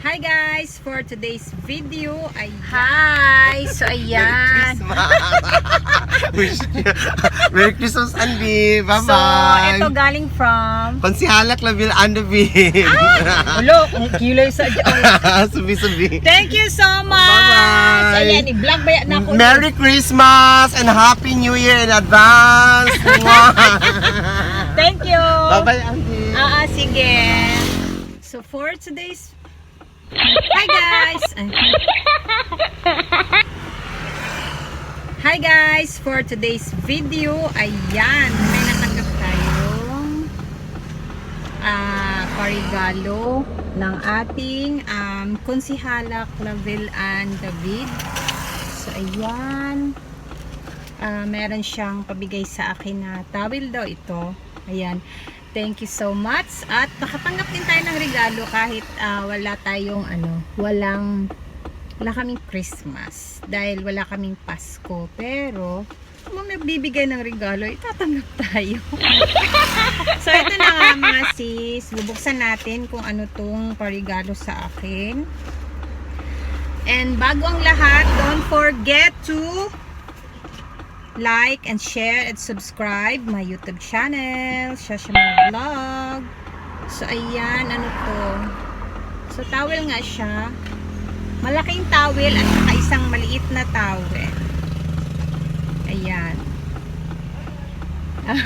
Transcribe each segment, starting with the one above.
Hi guys! For today's video ay Hi! So, ayan. Wish you- Merry Christmas, Andy. So, Bye-bye. ito galing from Konsihala Clavel and the Bean. Ulo, ang kilay sa Subi-subi. Thank you so much! Bye-bye. Ayan, i-vlog ba yan ako? Merry Christmas and Happy New Year in advance. Thank you! Bye-bye, Andy. Ah, ah, sige. So, for today's... Hi guys! Hi guys! For today's video, ayan, may natanggap tayong ah parigalo ng ating um, konsihala Clavel and David. So, ayan. Ah, meron siyang pabigay sa akin na towel daw ito. Ayan. Thank you so much. At nakatanggap din tayo ng regalo kahit ah, wala tayong ano, walang wala kaming Christmas dahil wala kaming Pasko. Pero kung may bibigay ng regalo, itatanggap tayo. so ito na nga mga sis, bubuksan natin kung ano tong parigalo sa akin. And bago ang lahat, don't forget to like and share and subscribe my YouTube channel, Shashima Vlog. So, ayan, ano to. So, towel nga siya. Malaking towel at saka isang maliit na towel. Ayan.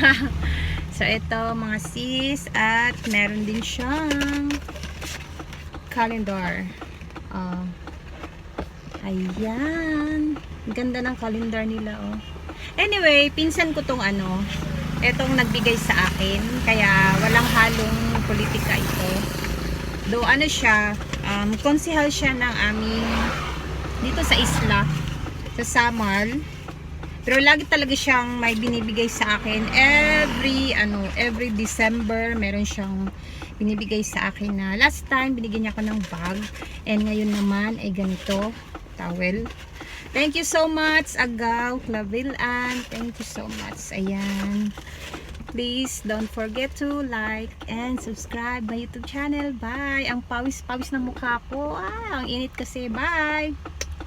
so, ito mga sis at meron din siyang calendar. Oh. Ayan. Ganda ng calendar nila, oh. Anyway, pinsan ko tong ano, etong nagbigay sa akin, kaya walang halong politika ito. Do ano siya, um, konsehal siya ng aming dito sa isla, sa Samal. Pero lagi talaga siyang may binibigay sa akin every ano, every December meron siyang binibigay sa akin na last time binigyan niya ako ng bag and ngayon naman ay ganito, towel. Thank you so much, Agaw, Clavilan. Thank you so much. Ayan. Please don't forget to like and subscribe my YouTube channel. Bye! Ang pawis-pawis ng mukha ko. Ah, ang init kasi. Bye!